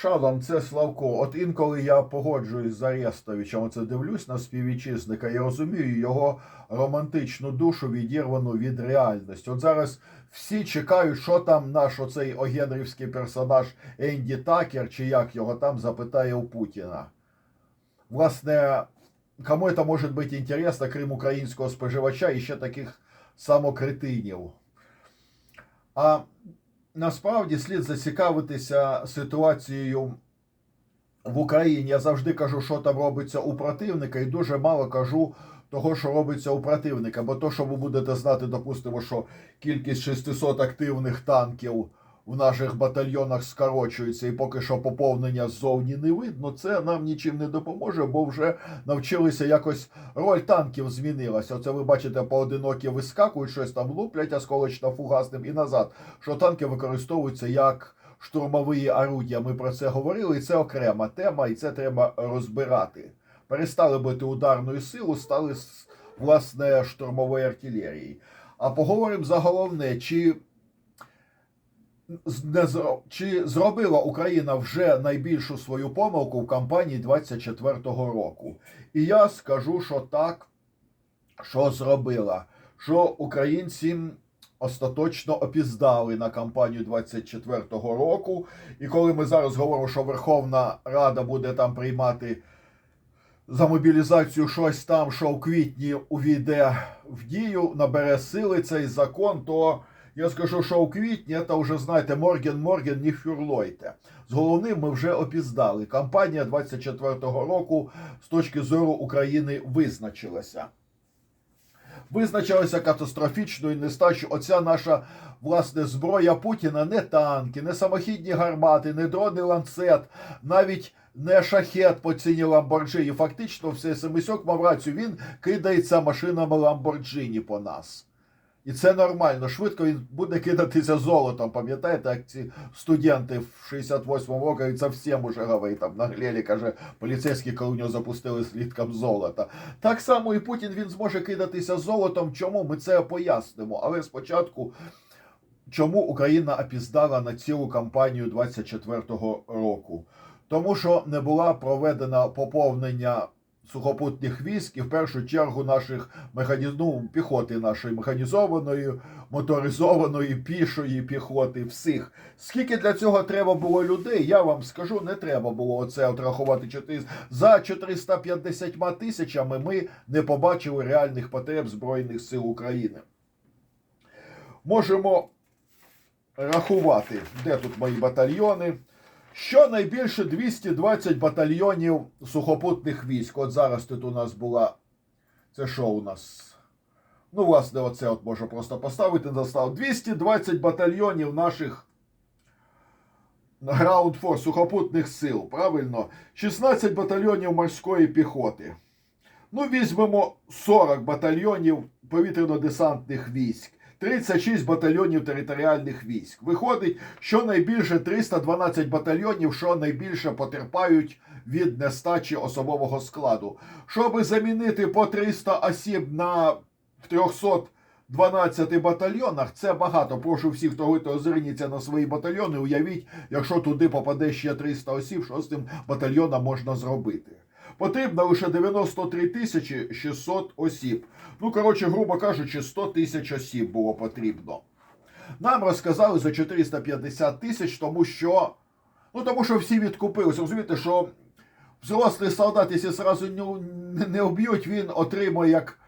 Шалом, це Славко. От інколи я погоджуюсь з Арестовичем, оце дивлюсь на співвітчизника і розумію його романтичну душу відірвану від реальності. От зараз всі чекають, що там наш оцей огенрівський персонаж Енді Такер, чи як його там запитає у Путіна. Власне, кому це може бути інтересно, крім українського споживача і ще таких самокретинів. А насправді слід зацікавитися ситуацією в Україні. Я завжди кажу, що там робиться у противника, і дуже мало кажу того, що робиться у противника. Бо то, що ви будете знати, допустимо, що кількість 600 активних танків в наших батальйонах скорочується, і поки що поповнення ззовні не видно, це нам нічим не допоможе, бо вже навчилися якось роль танків змінилася. Оце ви бачите, поодинокі вискакують, щось там луплять осколочно-фугасним і назад. Що танки використовуються як штурмові орудія. Ми про це говорили, і це окрема тема, і це треба розбирати. Перестали бути ударною силою, стали власне штурмовою артилерією. А поговоримо за головне, чи чи зробила Україна вже найбільшу свою помилку в кампанії 24-го року? І я скажу, що так, що зробила, що українці остаточно опіздали на кампанію 24-го року. І коли ми зараз говоримо, що Верховна Рада буде там приймати за мобілізацію щось там, що в квітні увійде в дію, набере сили цей закон, то я скажу, що у квітні це вже знаєте, Морген Морген, не фюрлойте. З головним ми вже опіздали. Кампанія 24-го року з точки зору України визначилася. Визначилася катастрофічною нестачу. Оця наша власне зброя Путіна не танки, не самохідні гармати, не дрони ланцет, навіть не шахет по ціні Ламборджині. Фактично, все Семисьок мав рацію. Він кидається машинами Ламборджині по нас. І це нормально. Швидко він буде кидатися золотом. Пам'ятаєте, як ці студенти в 68-му році совсем уже говорить, там наглели, каже, поліцейські, коли у нього запустили слідкам золота. Так само і Путін він зможе кидатися золотом. Чому? Ми це пояснимо. Але спочатку, чому Україна опіздала на цілу кампанію 24-го року? Тому що не була проведена поповнення сухопутних військ і в першу чергу наших механі... ну, піхоти нашої механізованої, моторизованої, пішої піхоти, всіх. Скільки для цього треба було людей, я вам скажу, не треба було оце от рахувати 400. за 450 тисячами. Ми не побачили реальних потреб Збройних сил України. Можемо рахувати, де тут мої батальйони. Щонайбільше 220 батальйонів сухопутних військ. От зараз тут у нас була. Це що у нас? Ну, власне, оце от можу просто поставити на став. 220 батальйонів наших Ground Force, сухопутних сил, правильно? 16 батальйонів морської піхоти. Ну, візьмемо 40 батальйонів повітряно-десантних військ. 36 батальйонів територіальних військ. Виходить, що найбільше 312 батальйонів, що найбільше потерпають від нестачі особового складу. Щоб замінити по 300 осіб на 312 батальйонах, це багато. Прошу всіх, хто готовий, озирніться на свої батальйони. Уявіть, якщо туди попаде ще 300 осіб, що з цим батальйоном можна зробити. Потрібно лише 93 тисячі 600 осіб. Ну, коротше, грубо кажучи, 100 тисяч осіб було потрібно. Нам розказали за 450 тисяч, тому що. Ну, тому що всі відкупилися. Розумієте, що взрослий солдат, якщо не, не вб'ють, він отримує як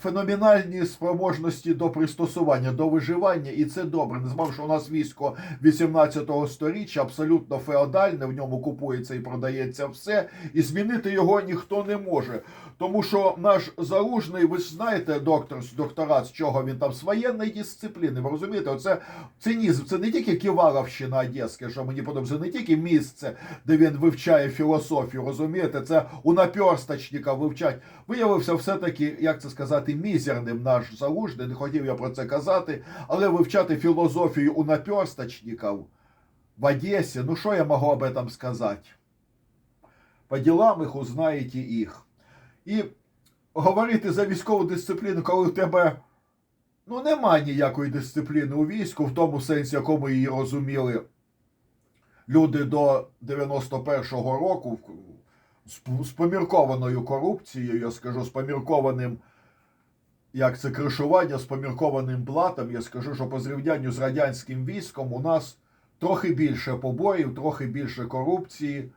феноменальні спроможності до пристосування, до виживання, і це добре. Не знав, що у нас військо 18-го сторіччя абсолютно феодальне, в ньому купується і продається все, і змінити його ніхто не може. Тому що наш залужний, ви ж знаєте, доктор, докторат, з чого він там з воєнної дисципліни. Ви розумієте, оце цинізм. Це не тільки Ківаловщина Одеська, що мені подобається, не тільки місце, де він вивчає філософію. Розумієте, це у наперсточника вивчать. Виявився все-таки, як це сказати, мізерним наш залужний. Не хотів я про це казати, але вивчати філософію у наперсточників в Одесі, ну що я можу об этом сказати? По ділам їх узнаєте їх. І говорити за військову дисципліну, коли в тебе ну, немає ніякої дисципліни у війську, в тому сенсі, якому її розуміли люди до 91-го року з поміркованою корупцією, я скажу, з поміркованим, як це кришування, з поміркованим блатом, я скажу, що по зрівнянню з радянським військом у нас трохи більше побоїв, трохи більше корупції,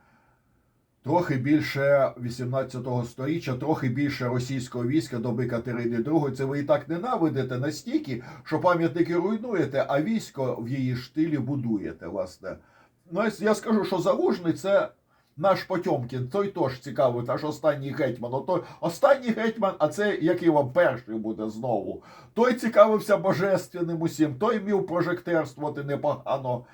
трохи більше 18-го сторіччя, трохи більше російського війська доби Катерини II. Це ви і так ненавидите настільки, що пам'ятники руйнуєте, а військо в її штилі будуєте, власне. Ну, я скажу, що Залужний це наш Потьомкін, той теж цікавий, аж останній гетьман. Ото останній гетьман, а це який вам перший буде знову. Той цікавився божественним усім, той мів прожектерствувати непогано.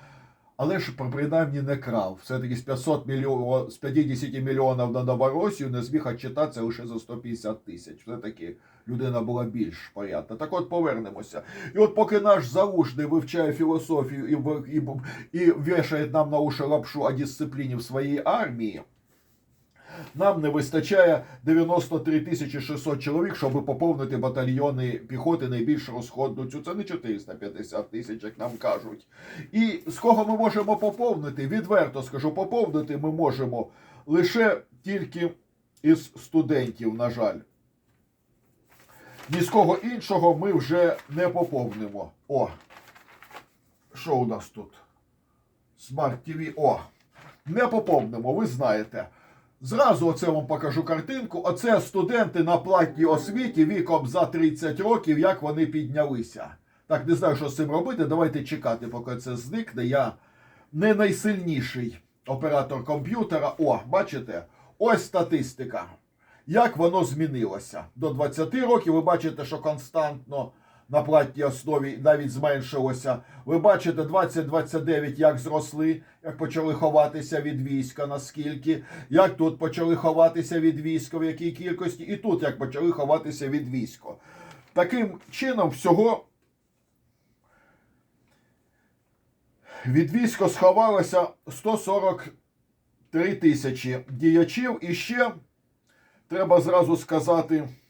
Але ж принаймні не крав. Все-таки з 500 мільйонів, з 50 мільйонів на Новоросію не зміг відчитатися лише за 150 тисяч. Все-таки людина була більш порядна. Так от повернемося. І от поки наш залужний вивчає філософію і, і, і вішає нам на уші лапшу о дисципліні в своїй армії, нам не вистачає 93 тисячі 600 чоловік, щоб поповнити батальйони піхоти найбільш розходну. Це не 450 тисяч, як нам кажуть. І з кого ми можемо поповнити? Відверто скажу, поповнити ми можемо лише тільки із студентів, на жаль. Ні з кого іншого ми вже не поповнимо. О! Що у нас тут? Смарт TV. О! Не поповнимо, ви знаєте. Зразу оце вам покажу картинку. Оце студенти на платній освіті віком за 30 років, як вони піднялися. Так, не знаю, що з цим робити. Давайте чекати, поки це зникне. Я не найсильніший оператор комп'ютера. О, бачите? Ось статистика. Як воно змінилося. До 20 років ви бачите, що константно на платній основі навіть зменшилося. Ви бачите 20-29, як зросли, як почали ховатися від війська, наскільки, як тут почали ховатися від війська, в якій кількості, і тут як почали ховатися від війська. Таким чином, всього від війська сховалося 143 тисячі діячів, і ще треба зразу сказати. –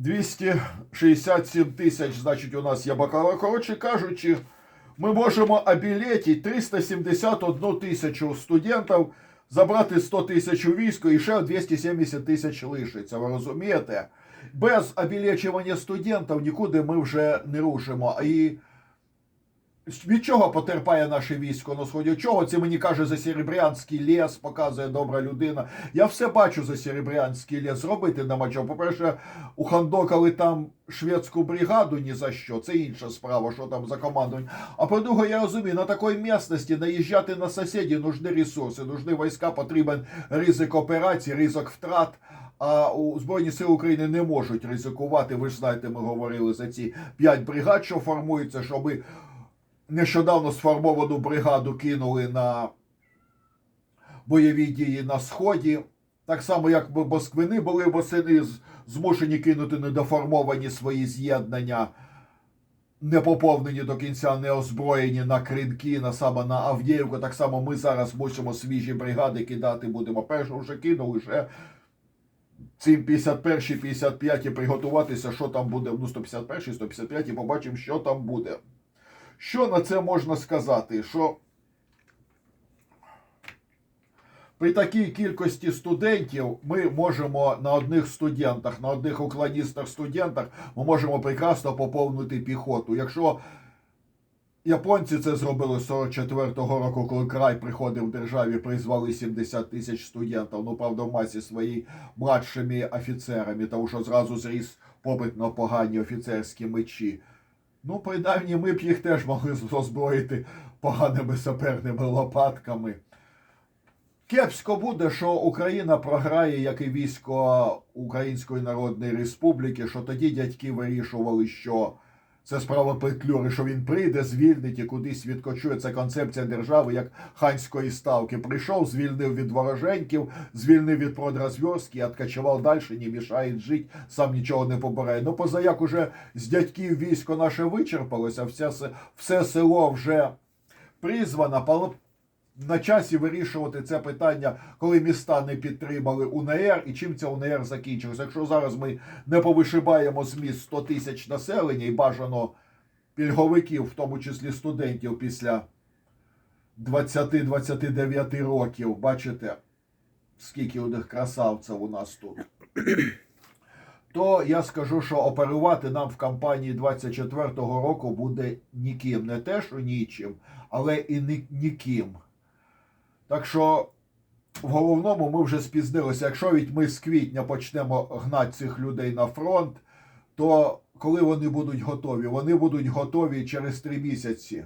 267 тисяч, значить, у нас є бакалавр. Коротше кажучи, ми можемо обілетити 371 тисячу студентів, забрати 100 тисяч у військо і ще 270 тисяч лишиться. Ви розумієте? Без обілечування студентів нікуди ми вже не рушимо. І від чого потерпає наше військо на сході? Чого це мені каже за Серебрянський ліс, показує добра людина. Я все бачу за Серебрянський ліс. Зробити нема чого. По-перше, ухандокали там шведську бригаду ні за що. Це інша справа, що там за командування. А по-друге, я розумію, на такій місцевості наїжджати на сусідів нужні ресурси, нужні війська, потрібен ризик операцій, ризик втрат. А у Збройні Сили України не можуть ризикувати. Ви ж знаєте, ми говорили за ці п'ять бригад, що формуються, щоби нещодавно сформовану бригаду кинули на бойові дії на Сході. Так само, як Москвини були восени змушені кинути недоформовані свої з'єднання, не поповнені до кінця, не озброєні на кринки, на саме на Авдіївку. Так само ми зараз мусимо свіжі бригади кидати будемо. Першу вже кинули, ще ці 51 55 приготуватися, що там буде. Ну, 151 155 побачимо, що там буде. Що на це можна сказати? Що при такій кількості студентів ми можемо на одних студентах, на одних уклоністах-студентах, ми можемо прекрасно поповнити піхоту. Якщо японці це зробили 44-го року, коли край приходив в державі, призвали 70 тисяч студентів, ну правда, в масі своїй младшими офіцерами, тому що зразу зріс попит на погані офіцерські мечі. Ну, принаймні, ми б їх теж могли озброїти поганими саперними лопатками. Кепсько буде, що Україна програє, як і військо Української Народної Республіки, що тоді дядьки вирішували, що це справа Петлюри, що він прийде, звільнить і кудись відкочує. Це концепція держави як ханської ставки. Прийшов, звільнив від вороженьків, звільнив від продразверстки, откачував далі, не мішає жити, сам нічого не побирає. Ну, поза як уже з дядьків військо наше вичерпалося, все, се- все село вже призвано. На часі вирішувати це питання, коли міста не підтримали УНР і чим ця УНР закінчилась. Якщо зараз ми не повишибаємо з міст 100 тисяч населення і бажано пільговиків, в тому числі студентів після 20-29 років, бачите, скільки у них красавців у нас тут. То я скажу, що оперувати нам в кампанії 24-го року буде ніким. Не те, що нічим, але і ні, ніким. Так що в головному ми вже спізнилися. Якщо від ми з квітня почнемо гнати цих людей на фронт, то коли вони будуть готові? Вони будуть готові через три місяці.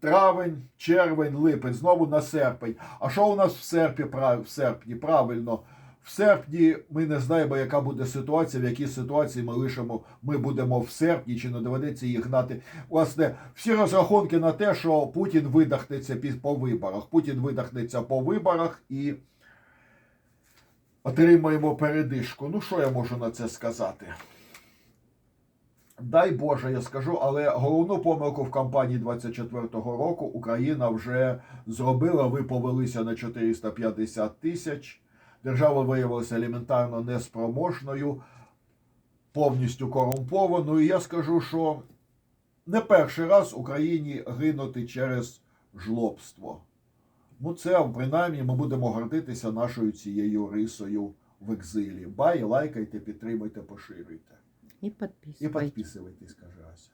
Травень, червень, липень, знову на серпень. А що у нас в серпні, в серпні? Правильно, в серпні ми не знаємо, яка буде ситуація, в якій ситуації ми лишимо, ми будемо в серпні, чи не доведеться їх гнати. Власне, всі розрахунки на те, що Путін видахнеться по виборах. Путін видахнеться по виборах і отримаємо передишку. Ну, що я можу на це сказати? Дай Боже, я скажу, але головну помилку в кампанії 24-го року Україна вже зробила. Ви повелися на 450 тисяч. Держава виявилася елементарно неспроможною, повністю корумпованою. І я скажу, що не перший раз Україні гинути через жлобство. Ну, це принаймні ми будемо гордитися нашою цією рисою в екзилі. Бай, лайкайте, підтримуйте, поширюйте. И І підписуйтесь, каже Ася.